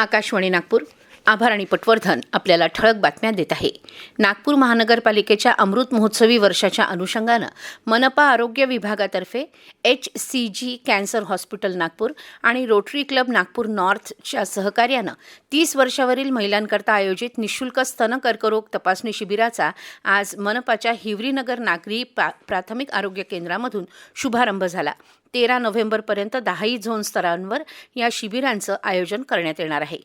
आकाशवाणी नागपूर. आभार आणि पटवर्धन आपल्याला ठळक बातम्या देत आहे. नागपूर महानगरपालिकेच्या अमृत महोत्सवी वर्षाच्या अनुषंगानं मनपा आरोग्य विभागातर्फे H C G cancer hospital Nagpur आणि रोटरी क्लब नागपूर नॉर्थच्या सहकार्यानं तीस वर्षावरील महिलांकरता आयोजित निशुल्क स्तन कर्करोग तपासणी शिबिराचा आज मनपाच्या हिवरीनगर नागरी प्रा- प्राथमिक आरोग्य केंद्रामधून शुभारंभ झाला. तेरा नोव्हेंबरपर्यंत दहाही झोन स्तरांवर या शिबिरांचं आयोजन करण्यात येणार आहे.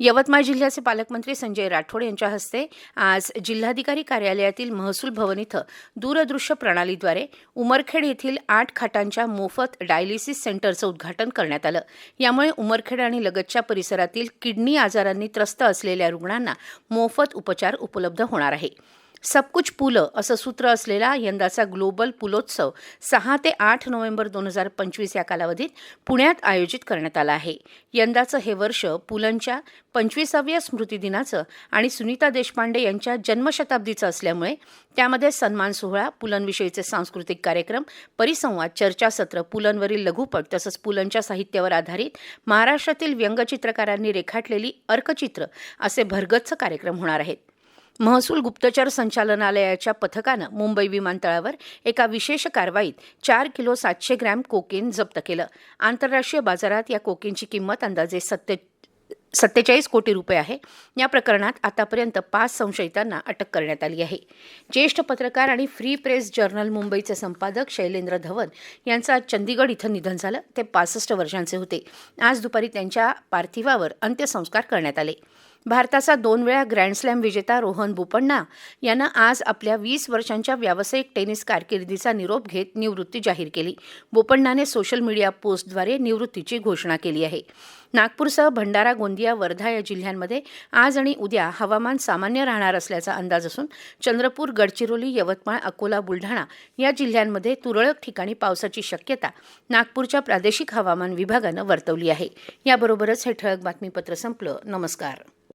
यवतमाळ जिल्ह्याचे पालकमंत्री संजय राठोड यांच्या हस्ते आज जिल्हाधिकारी कार्यालयातील महसूल भवन इथं दूरदृश्य प्रणालीद्वारे उमरखेड येथील आठ खाटांच्या मोफत डायलिसिस सेंटरचं उद्घाटन करण्यात आलं. यामुळे उमरखेड आणि लगतच्या परिसरातील किडनी आजारांनी त्रस्त असलेल्या रुग्णांना मोफत उपचार उपलब्ध होणार आहे. सबकुछ पुलं असं सूत्र असलेला यंदाचा ग्लोबल पुलोत्सव सहा ते आठ नोव्हेंबर दोन हजार पंचवीस या कालावधीत पुण्यात आयोजित करण्यात आला आहे. यंदाचं हे वर्ष पुलंच्या पंचवीसाव्या स्मृतिदिनाचं आणि सुनीता देशपांडे यांच्या जन्मशताब्दीचं असल्यामुळे त्यामध्ये सन्मान सोहळा पुलंविषयीचे सांस्कृतिक कार्यक्रम परिसंवाद चर्चासत्र पुलंवरील लघुपट तसंच पुलंच्या साहित्यावर आधारित महाराष्ट्रातील व्यंगचित्रकारांनी रेखाटलेली अर्कचित्र असे भरगच्च कार्यक्रम होणार आहेत. महसूल गुप्तचर संचालनालयाच्या पथकानं मुंबई विमानतळावर एका विशेष कारवाईत चार किलो सातशे ग्रॅम कोकेन जप्त केलं. आंतरराष्ट्रीय बाजारात या कोकेनची किंमत अंदाजे सत्ते सत्तेचाळीस कोटी रुपये आहे. या प्रकरणात आतापर्यंत पाच संशयितांना अटक करण्यात आली आहे. ज्येष्ठ पत्रकार आणि फ्री प्रेस जर्नल मुंबईचे संपादक शैलेंद्र धवन यांचं आज चंदीगड इथं निधन झालं. ते पासष्ट वर्षांचे होते. आज दुपारी त्यांच्या पार्थिवावर अंत्यसंस्कार करण्यात आले. भारताचा दोन वेळा ग्रँडस्लॅम विजेता रोहन बोपण्णा यानं आज आपल्या वीस वर्षांच्या व्यावसायिक टेनिस कारकिर्दीचा निरोप घेत निवृत्ती जाहीर केली. बोपण्णाने सोशल मीडिया पोस्टद्वारे निवृत्तीची घोषणा केली आहे. नागपूरसह भंडारा गोंदिया वर्धा या जिल्ह्यांमध्ये आज आणि उद्या हवामान सामान्य राहणार असल्याचा अंदाज असून चंद्रपूर गडचिरोली यवतमाळ अकोला बुलढाणा या जिल्ह्यांमध्ये तुरळक ठिकाणी पावसाची शक्यता नागपूरच्या प्रादेशिक हवामान विभागानं वर्तवली आहे. याबरोबरच हे ठळक बातमीपत्र संपलं. नमस्कार.